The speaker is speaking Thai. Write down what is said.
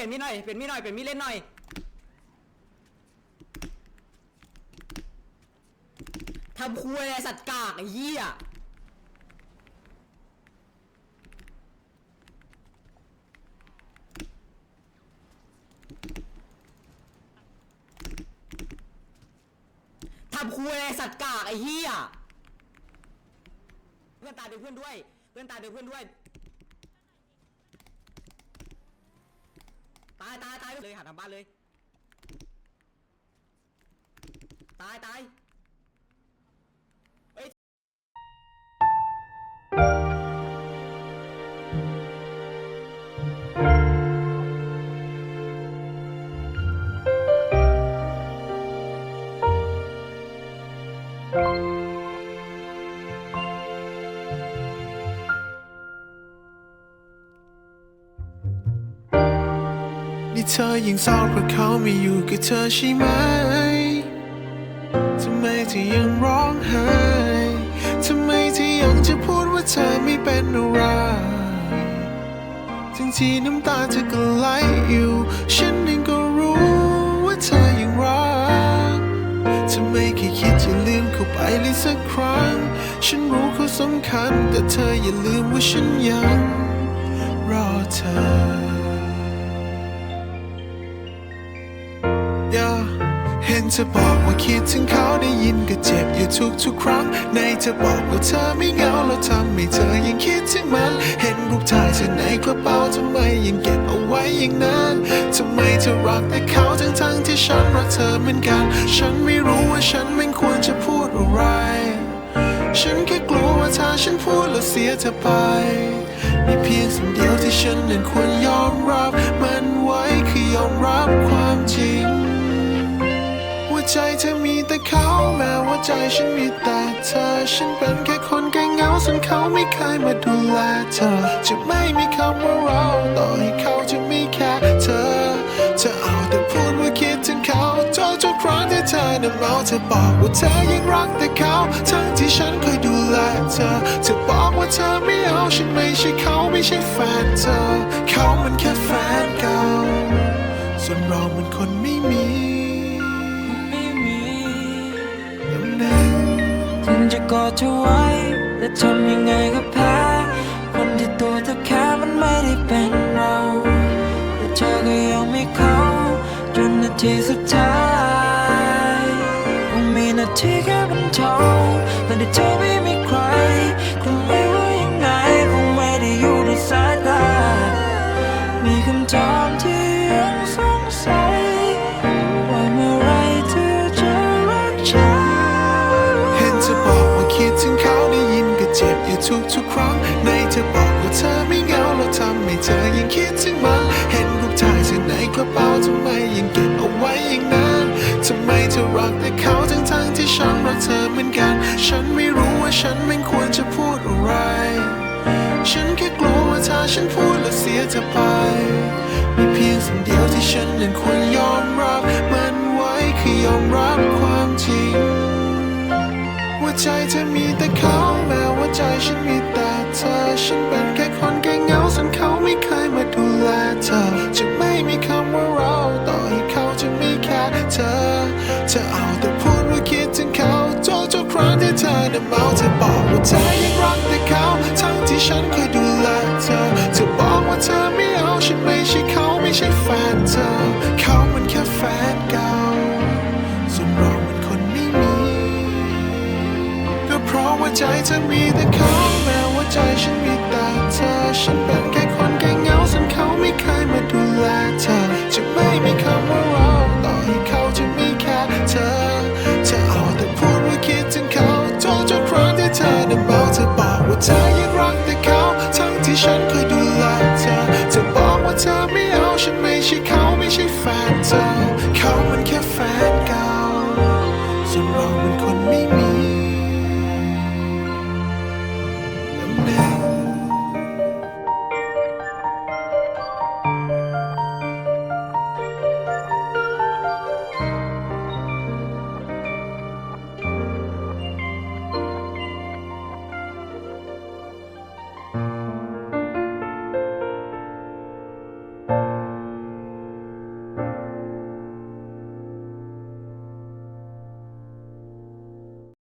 ลี่ยนมีดหน่อยเปลี่ยนมีดหน่อยเปลี่ยนมีดเล่นหน่อยทำคุยอะไรสัตว์กากไอ้เหี้ยทำคุยอะไรสัตว์กากไอ้เหี้ยเพื่อนตายเป็นเพื่อนด้วย เพื่อนตายเป็นเพื่อนด้วยายตายตายเลยหาทางบ้านเลย ตายตาย นี่เธอยังเศร้าเพราะเขาไม่อยู่กับเธอใช่ไหม ทำไมเธอยังร้องไห้ ทำไมเธอยังจะพูดว่าเธอไม่เป็นอะไรทั้งที่น้ำตาเธอก็ไหลอยู่ ฉันเองก็รู้ว่าเธอยังรักทำไมแค่คิดจะลืมเขาไปเลยสักครั้ง ฉันรู้เขาสำคัญ แต่เธออย่าลืมว่าฉันยังรอเธอ เธอบอกว่าคิดถึงเขาได้ยินก็เจ็บอยู่ทุกทุกครั้ง ในเธอบอกว่าเธอไม่เหงาแล้วทำให้เธอยังคิดถึงมัน เห็นรูปถ่ายเธอในกระเป๋าทำไมยังเก็บเอาไว้อย่างนั้นทำไมเธอรักแต่เขาทั้งทั้งที่ฉันรักเธอเหมือนกัน ฉันไม่รู้ว่าฉันไม่ควรจะพูดอะไรฉันแค่กลัวว่าถ้าฉันพูดแล้วเสียเธอไป มีเพียงสิ่งเดียวที่ฉันนั้นควรยอมรับ มันไว้คือยอมรับความจริง ใจเธอมีแต่เขาแม้ว่าใจฉันมีแต่เธอ ฉันเป็นแค่คนแก่เหงาส่วนเขาไม่เคยมาดูแลเธอ จะไม่มีคำว่าเราต่อให้เขาจะมีแค่เธอ เธอเอาแต่พูดว่าคิดถึงเขาทุกทุกๆครั้งที่เธอน่ะเมาเธอบอกว่าเธอยังรักแต่เขาทั้งที่ฉันเคยดูแลเธอ เธอบอกว่าเธอไม่เอาฉันไม่ใช่เขาไม่ใช่แฟนเธอ กอดเธอไว้ แต่ทำยังไงก็แพ้ คนที่ตัวเธอแค่มันไม่ได้เป็นเรา แต่เธอก็ยังไม่เข้า จนนาทีสุดท้ายคงมีนาทีแค่บรรเทาแต่ได้เธอไม่ ทุกทุกครั้งในเธอบอกว่าเธอไม่เหงาแล้วทำให้เธอยังคิดถึงมันเห็นรูปถ่ายเธอในกระเป๋าทำไมยังเก็บเอาไว้อย่างนั้นทำไมเธอรักแต่เขาทั้งทั้งที่ฉันรักเธอเหมือนกัน ฉันไม่รู้ว่าฉันไม่ควรจะพูดอะไร ฉันแค่กลัวว่าถ้าฉันพูดแล้วเสียเธอไปมีเพียงสิ่งเดียวที่ฉันนั้นควรยอมรับมันไว้คือยอมรับความจริงว่าใจเธอมีแต่เขา ฉันเป็นแค่คนแก่เหงาส่วนเขาไม่เคยมาดูแลเธอ จะไม่มีคำว่าเราต่อให้เขาจะมีแค่เธอเธอเอาแต่พูดว่าคิดถึงเขาทุกทุกครั้งที่เธอน่ะเมาเธอบอกว่าเธอยังรักแต่เขาทั้งที่ฉันเคยดูแลเธอเธอบอกว่าเธอไม่เอาฉันไม่ใช่เขาไม่ใช่แฟนเธอ เขามันแค่แฟนเก่าส่วนเรามันคนไม่มีก็เพราะว่าใจเธอมีแต่เขาแม้ว่า ใจฉันมีแต่เธอฉันเป็นแค่